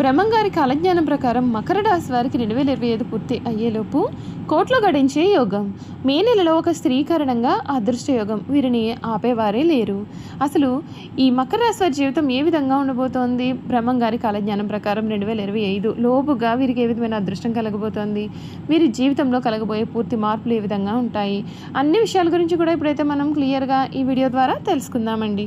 బ్రహ్మంగారి కాలజ్ఞానం ప్రకారం మకర రాశి వారికి రెండు వేల ఇరవై ఐదు పూర్తి అయ్యేలోపు కోట్లో గడించే యోగం. మే నెలలో ఒక స్త్రీ కారణంగా అదృష్ట యోగం. వీరిని ఆపేవారే లేరు. అసలు ఈ మకర రాశి వారి జీవితం ఏ విధంగా ఉండబోతోంది? బ్రహ్మంగారి కాలజ్ఞానం ప్రకారం రెండు వేల ఇరవై ఐదు లోపుగా వీరికి ఏ విధమైన అదృష్టం కలగబోతోంది? వీరి జీవితంలో కలగబోయే పూర్తి మార్పులు ఏ విధంగా ఉంటాయి? అన్ని విషయాల గురించి కూడా ఇప్పుడైతే మనం క్లియర్గా ఈ వీడియో ద్వారా తెలుసుకుందామండి.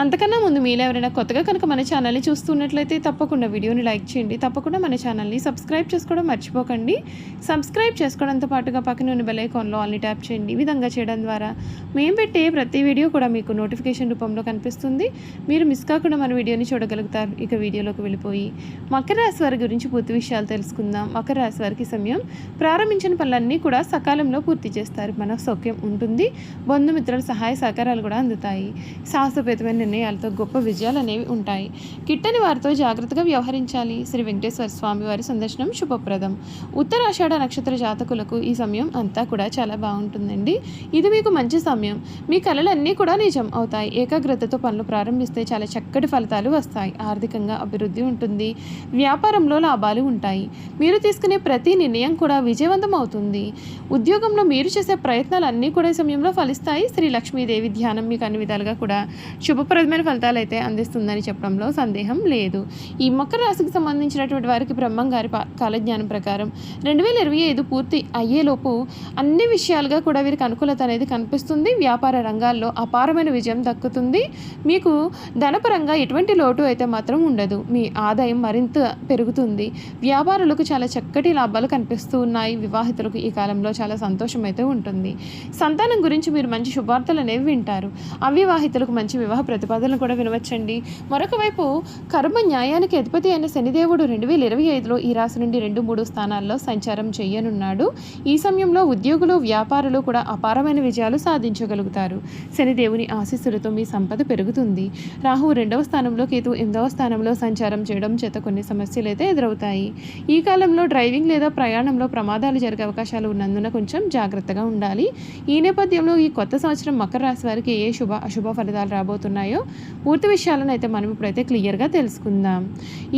అంతకన్నా ముందు మీలో ఎవరైనా కొత్తగా కనుక మన ఛానల్ని చూస్తున్నట్లయితే తప్పకుండా వీడియోని లైక్ చేయండి. తప్పకుండా మన ఛానల్ని సబ్స్క్రైబ్ చేసుకోవడం మర్చిపోకండి. సబ్స్క్రైబ్ చేసుకోవడంతో పాటుగా పక్కన ఉన్న బెలైకాన్లో ఆల్ని ట్యాప్ చేయండి. ఈ విధంగా చేయడం ద్వారా మేము పెట్టే ప్రతి వీడియో కూడా మీకు నోటిఫికేషన్ రూపంలో కనిపిస్తుంది. మీరు మిస్ కాకుండా మన వీడియోని చూడగలుగుతారు. ఇక వీడియోలోకి వెళ్ళిపోయి మకర రాశి వారి గురించి పూర్తి విషయాలు తెలుసుకుందాం. మకర రాశి వారికి సమయం ప్రారంభించిన పనులన్నీ కూడా సకాలంలో పూర్తి చేస్తారు. మన సౌక్యం ఉంటుంది. బంధుమిత్రుల సహాయ సహకారాలు కూడా అందుతాయి. సాహసోపేతమైన నిర్ణయాలతో గొప్ప విజయాలు అనేవి ఉంటాయి. కిట్టని వారితో జాగ్రత్తగా వ్యవహరించాలి. శ్రీ వెంకటేశ్వర స్వామి వారి సందర్శనం శుభప్రదం. ఉత్తరాషాఢ నక్షత్ర జాతకులకు ఈ సమయం అంతా కూడా చాలా బాగుంటుందండి. ఇది మీకు మంచి సమయం. మీ కళలన్నీ కూడా నిజం అవుతాయి. ఏకాగ్రతతో పనులు ప్రారంభిస్తే చాలా చక్కటి ఫలితాలు వస్తాయి. ఆర్థికంగా అభివృద్ధి ఉంటుంది. వ్యాపారంలో లాభాలు ఉంటాయి. మీరు తీసుకునే ప్రతి నిర్ణయం కూడా విజయవంతం అవుతుంది. ఉద్యోగంలో మీరు చేసే ప్రయత్నాలు అన్నీ కూడా ఈ సమయంలో ఫలిస్తాయి. శ్రీ లక్ష్మీదేవి ధ్యానం మీకు అన్ని విధాలుగా కూడా శుభప్రదమైన ఫలితాలు అయితే అందిస్తుందని చెప్పడంలో సందేహం లేదు. ఈ మకర రాశికి సంబంధించినటువంటి వారికి బ్రహ్మం గారి కాలజ్ఞానం ప్రకారం రెండు వేల ఇరవై ఐదు పూర్తి అయ్యేలోపు అన్ని విషయాలుగా కూడా వీరికి అనుకూలత అనేది కనిపిస్తుంది. వ్యాపార రంగాల్లో అపారమైన విజయం దక్కుతుంది. మీకు ధనపరంగా ఎటువంటి లోటు అయితే మాత్రం ఉండదు. మీ ఆదాయం మరింత పెరుగుతుంది. వ్యాపారులకు చాలా చక్కటి లాభాలు కనిపిస్తూ ఉన్నాయి. వివాహితులకు ఈ కాలంలో చాలా సంతోషం అయితే ఉంటుంది. సంతానం గురించి మీరు మంచి శుభార్తలు అనేవి వింటారు. అవివాహితులకు మంచి వివాహ ప్రతిపాదనలు కూడా వినవచ్చండి. మరొక వైపు కర్మ న్యాయానికి అధిపతి అయిన శనిదేవుడు రెండు వేల ఇరవై ఐదులో ఈ రాశి నుండి రెండు మూడు స్థానాల్లో సంచారం చేయనున్నాడు. ఈ సమయంలో ఉద్యోగులు వ్యాపారులు కూడా అపారమైన విజయాలు సాధించగలుగుతారు. శనిదేవుని ఆశీస్సులతో మీ సంపద పెరుగుతుంది. రాహువు రెండవ స్థానంలో కేతు ఎనిమిదవ స్థానంలో సంచారం చేయడం చేత కొన్ని సమస్యలు అయితే ఎదురవుతాయి. ఈ కాలంలో డ్రైవింగ్ లేదా ప్రయాణంలో ప్రమాదాలు జరిగే అవకాశాలు ఉన్నందున కొంచెం జాగ్రత్తగా ఉండాలి. ఈ నేపథ్యంలో ఈ కొత్త సంవత్సరం మకర రాశి వారికి ఏ శుభ అశుభ ఫలితాలు రాబోతున్నాయో? పూర్తి విషయాలను అయితే మనం ఇప్పుడైతే క్లియర్గా తెలుసుకుందాం.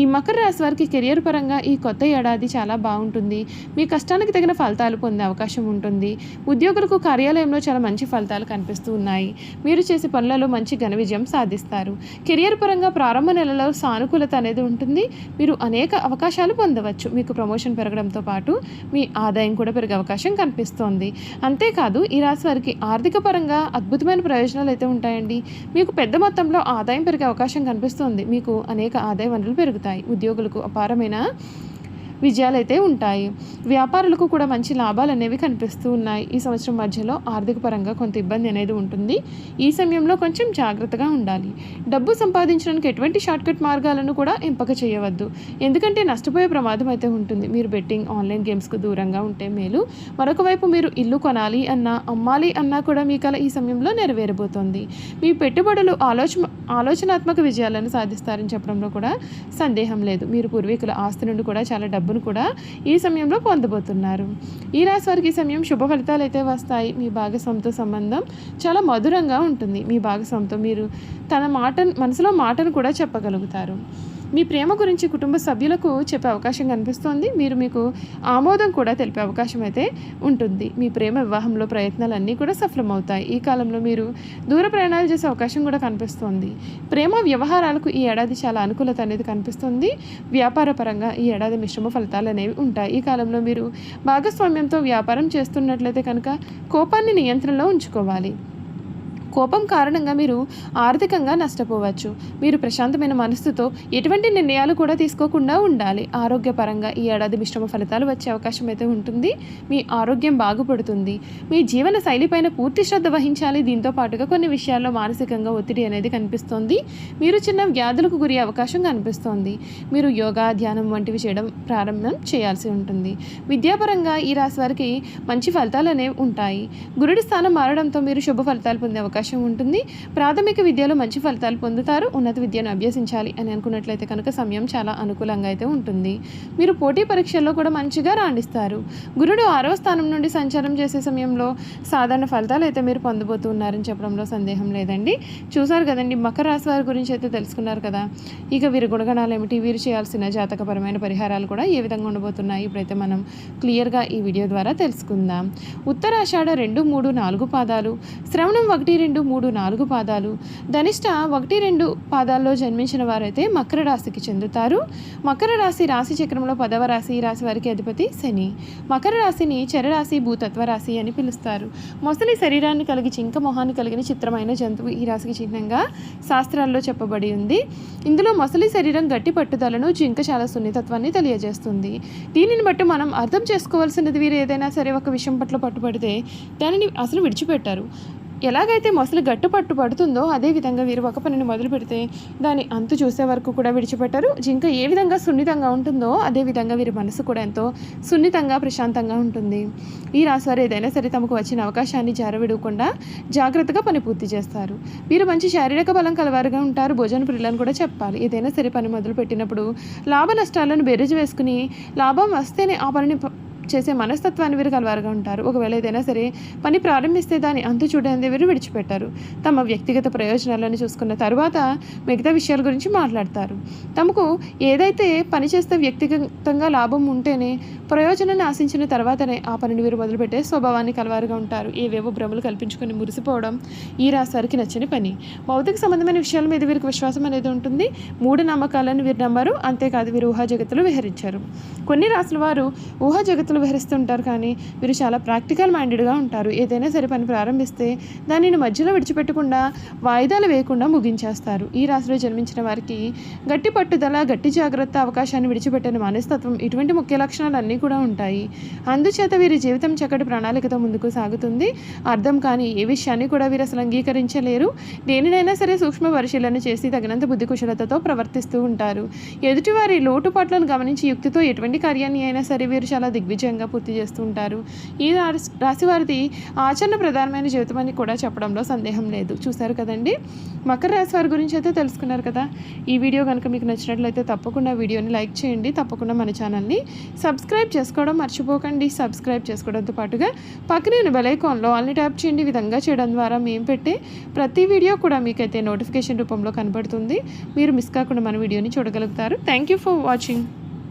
ఈ మకర రాశి వారికి కెరియర్ పరంగా ఈ కొత్త ఏడాది చాలా బాగుంటుంది. మీ కష్టానికి తగిన ఫలితాలు పొందే అవకాశం ఉంటుంది. ఉద్యోగులకు కార్యాలయంలో చాలా మంచి ఫలితాలు కనిపిస్తూ ఉన్నాయి. మీరు చేసే పనులలో మంచి ఘన విజయం సాధిస్తారు. కెరియర్ పరంగా ప్రారంభ నెలలో సానుకూలత అనేది ఉంటుంది. మీరు అనేక అవకాశాలు పొందవచ్చు. మీకు ప్రమోషన్ పెరగడంతో పాటు మీ ఆదాయం కూడా పెరిగే అవకాశం కనిపిస్తోంది. అంతేకాదు ఈ రాశి వారికి ఆర్థిక పరంగా అద్భుతమైన ప్రయోజనాలు అయితే ఉంటాయండి. మీకు పెద్ద మొత్తంలో ఆదాయం పెరిగే అవకాశం కనిపిస్తుంది. మీకు అనేక ఆదాయ వనరులు పెరుగుతాయి. ఉద్యోగులకు అపారమైన విజయాలైతే ఉంటాయి. వ్యాపారులకు కూడా మంచి లాభాలు అనేవి కనిపిస్తూ ఉన్నాయి. ఈ సంవత్సరం మధ్యలో ఆర్థిక పరంగా కొంత ఇబ్బంది అనేది ఉంటుంది. ఈ సమయంలో కొంచెం జాగ్రత్తగా ఉండాలి. డబ్బు సంపాదించడానికి ఎటువంటి షార్ట్కట్ మార్గాలను కూడా ఎంపిక చేయవద్దు. ఎందుకంటే నష్టపోయే ప్రమాదం అయితే ఉంటుంది. మీరు బెట్టింగ్ ఆన్లైన్ గేమ్స్కు దూరంగా ఉంటే మేలు. మరొక వైపు మీరు ఇల్లు కొనాలి అన్నా అమ్మాలి అన్నా కూడా మీ కల ఈ సమయంలో నెరవేరబోతోంది. మీ పెట్టుబడులు ఆలోచన ఆలోచనాత్మక విజయాలను సాధిస్తారని చెప్పడంలో కూడా సందేహం లేదు. మీరు పూర్వీకుల ఆస్తి నుండి కూడా చాలా డబ్బును కూడా ఈ సమయంలో పొందబోతున్నారు. ఈ రాశి వారికి ఈ సమయం శుభ ఫలితాలు అయితే వస్తాయి. మీ భాగస్వామితో సంబంధం చాలా మధురంగా ఉంటుంది. మీ భాగస్వామితో మీరు తన మాట మనసులో మాటను కూడా చెప్పగలుగుతారు. మీ ప్రేమ గురించి కుటుంబ సభ్యులకు చెప్పే అవకాశం కనిపిస్తోంది. మీరు మీకు ఆమోదం కూడా తెలిపే అవకాశం అయితే ఉంటుంది. మీ ప్రేమ వివాహంలో ప్రయత్నాలన్నీ కూడా సఫలమవుతాయి. ఈ కాలంలో మీరు దూర ప్రయాణాలు చేసే అవకాశం కూడా కనిపిస్తోంది. ప్రేమ వ్యవహారాలకు ఈ ఏడాది చాలా అనుకూలత అనేది కనిపిస్తుంది. వ్యాపార పరంగా ఈ ఏడాది మిశ్రమ ఫలితాలు అనేవి ఉంటాయి. ఈ కాలంలో మీరు భాగస్వామ్యంతో వ్యాపారం చేస్తున్నట్లయితే కనుక కోపాన్ని నియంత్రణలో ఉంచుకోవాలి. కోపం కారణంగా మీరు ఆర్థికంగా నష్టపోవచ్చు. మీరు ప్రశాంతమైన మనస్సుతో ఎటువంటి నిర్ణయాలు కూడా తీసుకోకుండా ఉండాలి. ఆరోగ్యపరంగా ఈ ఏడాది మిశ్రమ ఫలితాలు వచ్చే అవకాశం అయితే ఉంటుంది. మీ ఆరోగ్యం బాగుపడుతుంది. మీ జీవన శైలిపైన పూర్తి శ్రద్ధ వహించాలి. దీంతో పాటుగా కొన్ని విషయాల్లో మానసికంగా ఒత్తిడి అనేది కనిపిస్తోంది. మీరు చిన్న వ్యాధులకు గురి అవకాశం కనిపిస్తోంది. మీరు యోగా ధ్యానం వంటివి చేయడం ప్రారంభం చేయాల్సి ఉంటుంది. విద్యాపరంగా ఈ రాశి వారికి మంచి ఫలితాలు అనేవి ఉంటాయి. గురుడి స్థానం మారడంతో మీరు శుభ ఫలితాలు పొందే అవకాశం అవకాశం ఉంటుంది. ప్రాథమిక విద్యలో మంచి ఫలితాలు పొందుతారు. ఉన్నత విద్యను అభ్యసించాలి అని అనుకున్నట్లయితే కనుక సమయం చాలా అనుకూలంగా అయితే ఉంటుంది. మీరు పోటీ పరీక్షల్లో కూడా మంచిగా రాణిస్తారు. గురుడు ఆరో స్థానం నుండి సంచారం చేసే సమయంలో సాధారణ ఫలితాలు అయితే మీరు పొందబోతున్నారని చెప్పడంలో సందేహం లేదండి. చూసారు కదండి మకర రాశి వారి గురించి అయితే తెలుసుకున్నారు కదా. ఇక వీరి గుణగణాలు ఏమిటి? వీరు చేయాల్సిన జాతకపరమైన పరిహారాలు కూడా ఏ విధంగా ఉండబోతున్నాయి? ఇప్పుడైతే మనం క్లియర్గా ఈ వీడియో ద్వారా తెలుసుకుందాం. ఉత్తరాషాఢ రెండు మూడు నాలుగు పాదాలు. శ్రవణం ఒకటి రెండు రెండు మూడు నాలుగు పాదాలు. ధనిష్ట ఒకటి రెండు పాదాల్లో జన్మించిన వారైతే మకర రాశికి చెందుతారు. మకర రాశి రాశి చక్రంలో పదవ రాశి ఈ రాశి వారికి అధిపతి శని. మకర రాశిని చరరాశి భూతత్వ రాశి అని పిలుస్తారు. మొసలి శరీరాన్ని కలిగి చింక మొహాన్ని కలిగిన చిత్రమైన జంతువు ఈ రాశికి చిహ్నంగా శాస్త్రాల్లో చెప్పబడి ఉంది. ఇందులో మొసలి శరీరం గట్టి పట్టుదలను జింక చాలా సున్నితత్వాన్ని తెలియజేస్తుంది. దీనిని బట్టి మనం అర్థం చేసుకోవాల్సినది వీరు ఏదైనా సరే ఒక విషయం పట్ల పట్టుబడితే దానిని అసలు విడిచిపెట్టారు. ఎలాగైతే మొసలి గట్టు పట్టు పడుతుందో అదే విధంగా వీరు ఒక పనిని మొదలు పెడితే దాని అంతు చూసే వరకు కూడా విడిచిపెట్టరు. జింక ఏ విధంగా సున్నితంగా ఉంటుందో అదేవిధంగా వీరి మనసు కూడా ఎంతో సున్నితంగా ప్రశాంతంగా ఉంటుంది. ఈ రాశివారు ఏదైనా సరే తమకు వచ్చిన అవకాశాన్ని జారవిడకుండా జాగ్రత్తగా పని పూర్తి చేస్తారు. వీరు మంచి శారీరక బలం కలవారుగా ఉంటారు. భోజన ప్రియులను కూడా చెప్పాలి. ఏదైనా సరే పని మొదలు పెట్టినప్పుడు లాభ నష్టాలను బెరజు వేసుకుని లాభం వస్తేనే ఆ పనిని చేసే మనస్తత్వాన్ని వీరు కలవారుగా ఉంటారు. ఒకవేళ ఏదైనా సరే పని ప్రారంభిస్తే దాన్ని అంతు చూడనిది వీరు విడిచిపెట్టారు. తమ వ్యక్తిగత ప్రయోజనాలను చూసుకున్న తర్వాత మిగతా విషయాల గురించి మాట్లాడతారు. తమకు ఏదైతే పని చేస్తే వ్యక్తిగతంగా లాభం ఉంటేనే ప్రయోజనాన్ని ఆశించిన తర్వాతనే ఆ పనిని వీరు మొదలుపెట్టే స్వభావాన్ని కలవారుగా ఉంటారు. ఏవేవో భ్రమలు కల్పించుకొని మురిసిపోవడం ఈ రాశివారికి నచ్చని పని. భౌతిక సంబంధమైన విషయాల మీద వీరికి విశ్వాసం అనేది ఉంటుంది. మూఢ నమ్మకాలను వీరు నమ్మారు. అంతేకాదు వీరు ఊహా జగత్తులు విహరించారు. కొన్ని రాసుల వారు ఊహా జగత్తులు విహరిస్తుంటారు కానీ వీరు చాలా ప్రాక్టికల్ మైండెడ్గా ఉంటారు. ఏదైనా సరే పని ప్రారంభిస్తే దానిని మధ్యలో విడిచిపెట్టకుండా వాయిదాలు వేయకుండా ముగించేస్తారు. ఈ రాశిలో జన్మించిన వారికి గట్టి పట్టుదల గట్టి జాగ్రత్త అవకాశాన్ని విడిచిపెట్టని మనస్తత్వం ఇటువంటి ముఖ్య లక్షణాలు అన్నీ కూడా ఉంటాయి. అందుచేత వీరి జీవితం చక్కటి ప్రణాళికతో ముందుకు సాగుతుంది. అర్థం కానీ ఏ విషయాన్ని కూడా వీరు అసలు అంగీకరించలేరు. దేనినైనా సరే సూక్ష్మ పరిశీలన చేసి తగినంత బుద్ధి కుశలతతో ప్రవర్తిస్తూ ఉంటారు. ఎదుటివారి లోటుపాట్లను గమనించి యుక్తితో ఎటువంటి కార్యాన్ని అయినా సరే వీరు చాలా దిగ్విజయంగా పూర్తి చేస్తూ ఉంటారు. ఈ రాశి వారిది ఆచరణ ప్రధానమైన జీవితం అని కూడా చెప్పడంలో సందేహం లేదు. చూశారు కదండి? మకర రాశి వారి గురించి అయితే తెలుసుకున్నారు కదా? ఈ వీడియో కనుక మీకు నచ్చినట్లయితే తప్పకుండా వీడియోని లైక్ చేయండి. తప్పకుండా మన ఛానల్ని సబ్స్క్రైబ్ చేసుకోవడం మర్చిపోకండి. సబ్స్క్రైబ్ చేసుకోవడంతో పాటుగా పక్కనే బెల్ ఐకాన్లో అన్ని ట్యాప్ చేయండి. విధంగా చేయడం ద్వారా మేము పెట్టే ప్రతి వీడియో కూడా మీకైతే నోటిఫికేషన్ రూపంలో కనబడుతుంది. మీరు మిస్ కాకుండా మన వీడియోని చూడగలుగుతారు. Thank you for watching.